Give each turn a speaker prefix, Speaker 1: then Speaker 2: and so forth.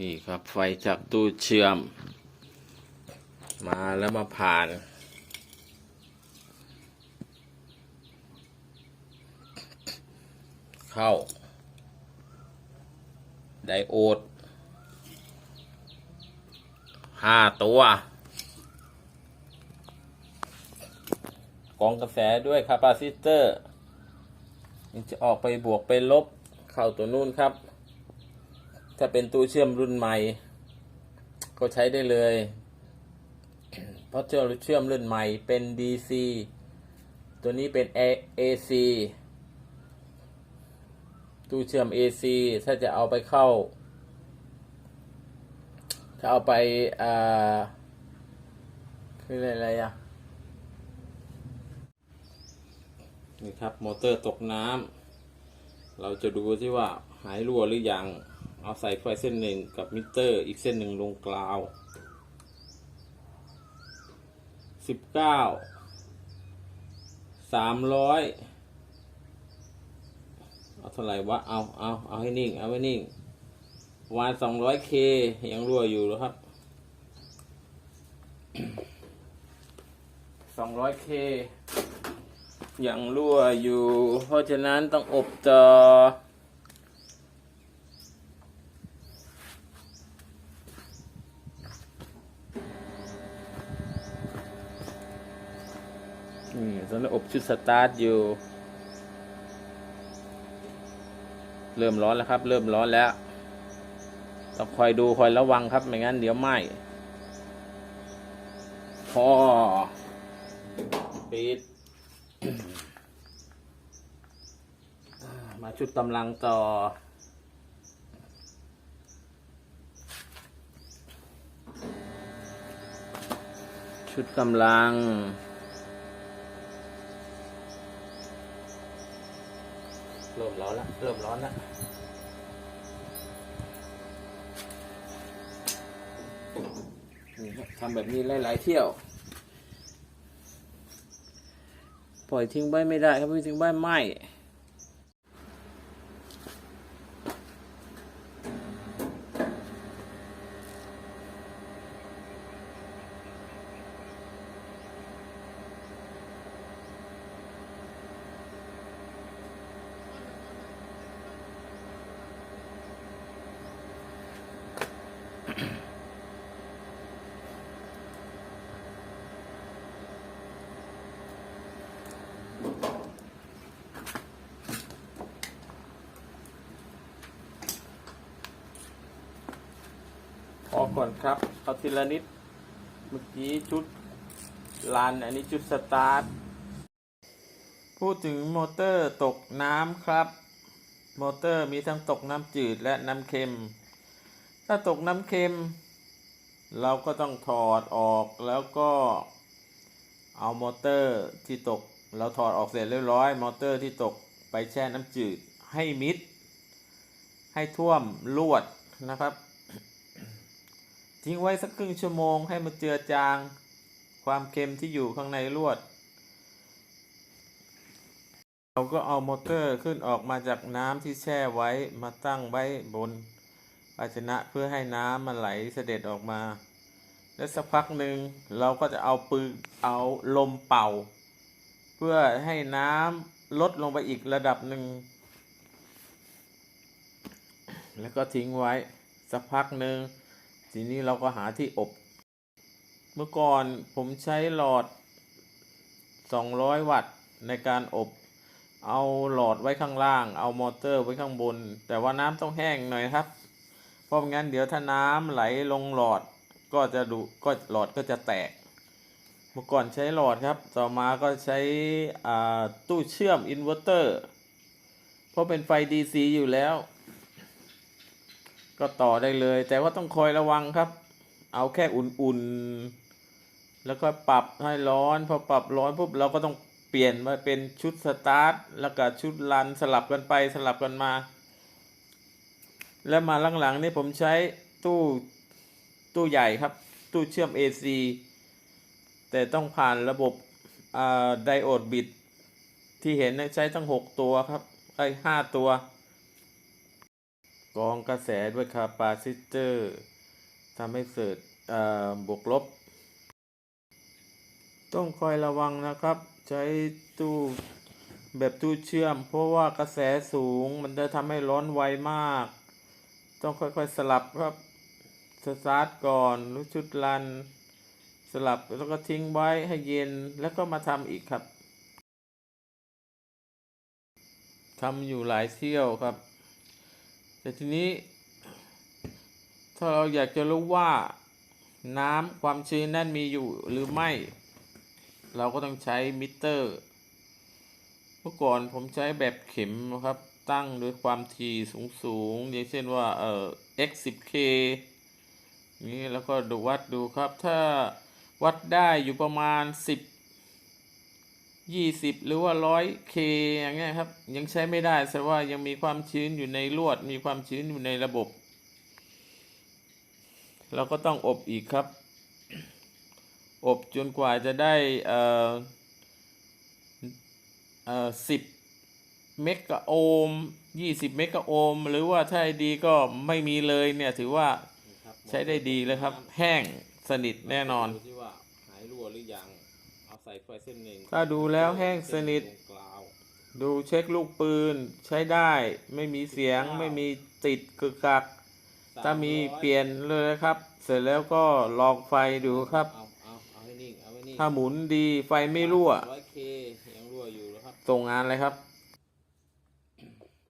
Speaker 1: นี่ครับไฟจากตู้เชื่อม มาแล้วมาผ่าน เข้า ไดโอดห้าตัว กองกระแสด้วยคาปาซิเตอร์จะออกไปบวกไปลบ เข้าตัวนู่นครับ ถ้าเป็นตู้เชื่อมรุ่นใหม่ ก็ใช้ได้เลย เพราะเชื่อมเชื่อมรุ่นใหม่เป็น DC ตัวนี้เป็น AC ตู้เชื่อม AC ถ้าจะเอาไปเข้า ถ้าเอาไปอ่าคืออะไรอะนี่ครับมอเตอร์ตกน้ำเราจะดูที่ว่าหายรั่วหรือยัง เอาใส่ไฟเส้นหนึ่งกับมิเตอร์อีกเส้นหนึ่งลงกลาวสิบเก้าสามร้อยเอาเท่าไหร่วะ เอาเอาเอาให้นิ่ง เอาให้นิ่งวานสองร้อยเคยังรั่วอยู่หรอครับสองร้อยเคยังรั่วอยู่ เพราะฉะนั้นต้องอบต่อ นี่ตอนนี้อบชุดสตาร์ทอยู่ เริ่มร้อนแล้วครับ เริ่มร้อนแล้ว ต้องคอยดูคอยระวังครับ ไม่งั้นเดี๋ยวไหม้พอปิด มาชุดกำลังต่อชุดกำลัง ริ่มร้อนแล้วเริ่มร้อนแล้วทำแบบนี้หลายๆเที่ยว ปล่อยทิ้งไว้ไม่ได้ครับปล่อยทิ้งไว้ไหม พอก่อนครับเอาทีละนิด เมื่อกี้ชุดลานอันนี้ชุดสตาร์ท พูดถึงมอเตอร์ตกน้ำครับ มอเตอร์มีทั้งตกน้ำจืดและน้ำเค็ม ถ้าตกน้ำเค็ม เราก็ต้องถอดออกแล้วก็เอามอเตอร์ที่ตก เราถอดออกเสร็จเรียบร้อย มอเตอร์ที่ตกไปแช่น้ำจืดให้มิด ให้ท่วมลวดนะครับ ทิ้งไว้สักครึ่งชั่วโมงให้มันเจือจาง ความเค็มที่อยู่ข้างในลวด เราก็เอามอเตอร์ขึ้นออกมาจากน้ำที่แช่ไว้มาตั้งไว้บนภาชนะเพื่อให้น้ำมันไหลเสด็จออกมา แล้วสักพักหนึ่งเราก็จะเอาปืนเอาลมเป่า เพื่อให้น้ำลดลงไปอีกระดับหนึ่ง แล้วก็ทิ้งไว้สักพักหนึ่ง ทีนี้เราก็หาที่อบ เมื่อก่อนผมใช้หลอด 200 วัตต์ในการอบ เอาหลอดไว้ข้างล่าง เอามอเตอร์ไว้ข้างบน แต่ว่าน้ำต้องแห้งหน่อยครับ เพราะงั้นเดี๋ยวถ้าน้ำไหลลงหลอดก็จะดูก็หลอดก็จะแตก เมื่อก่อนใช้หลอดครับ ต่อมาก็ใช้อ่าตู้เชื่อมอินเวอร์เตอร์ เพราะเป็นไฟ DC อยู่แล้ว ก็ต่อได้เลย แต่ว่าต้องคอยระวังครับ เอาแค่อุ่นๆ แล้วก็ปรับให้ร้อน พอปรับร้อนปุ๊บเราก็ต้องเปลี่ยนมาเป็นชุดสตาร์ทแล้วก็ชุดรันสลับกันไปสลับกันมา แล้วมาหลังๆนี่ผมใช้ตู้ตู้ใหญ่ครับ ตู้เชื่อม AC แต่ต้องผ่านระบบไดโอดบิดที่เห็นใช้ทั้ง 6 ตัวครับไอ้ห้าตัว กองกระแสด้วยคาปาซิเตอร์ทำให้เกิดเอ่อบวกลบ ต้องคอยระวังนะครับ ใช้ตู้แบบตู้เชื่อม เพราะว่ากระแสสูงมันจะทำให้ร้อนไวมาก ต้องค่อยๆสลับครับสตาร์ทก่อนหรือชุดรัน สลับแล้วก็ทิ้งไว้ให้เย็นแล้วก็มาทำอีกครับทำอยู่หลายเที่ยวครับ แต่ทีนี้ ถ้าเราอยากจะรู้ว่าน้ำความชื้นนั่นมีอยู่หรือไม่ เราก็ต้องใช้มิเตอร์ เมื่อก่อนผมใช้แบบเข็มนะครับ ตั้งด้วยความถี่สูงสูงๆอย่างเช่นว่าเอ่อ x 10 k นี่แล้วก็ดูวัดดูครับ ถ้าวัดได้อยู่ประมาณ 10 20หรือว่า100 k อย่างเงี้ยครับ ยังใช้ไม่ได้แสดงว่ายังมีความชื้นอยู่ในลวด มีความชื้นอยู่ในระบบ เราก็ต้องอบอีกครับ อบจนกว่าจะได้เอ่อเอ่อสิบเมกะโอห์มยี่สิบเมกะโอห์มหรือว่าถ้าให้ดีก็ไม่มีเลยเนี่ยถือว่า
Speaker 2: นี่ครับ
Speaker 1: ใช้ได้ดีเลยครับ แห้งสนิทแน่นอน
Speaker 2: ดูที่ว่าหายรั่วหรือยังเอา ใส่ไฟเส้นหนึ่ง
Speaker 1: ถ้าดูแล้วแห้งสนิท
Speaker 2: ตรงกลาว
Speaker 1: ดูเช็คลูกปืนใช้ได้ ไม่มีเสียงไม่มีติดกึกกัก ถ้ามีเปลี่ยนเลยนะครับ เสร็จแล้วก็ลองไฟดูครับ
Speaker 2: เอาเอาเอาให้นิ่งเอาให้นิ่ง
Speaker 1: ถ้าหมุนดีไฟไม่รั่ว
Speaker 2: ร้อยเคยังรั่วอยู่แล้วครับ
Speaker 1: ส่งงานเลยครับ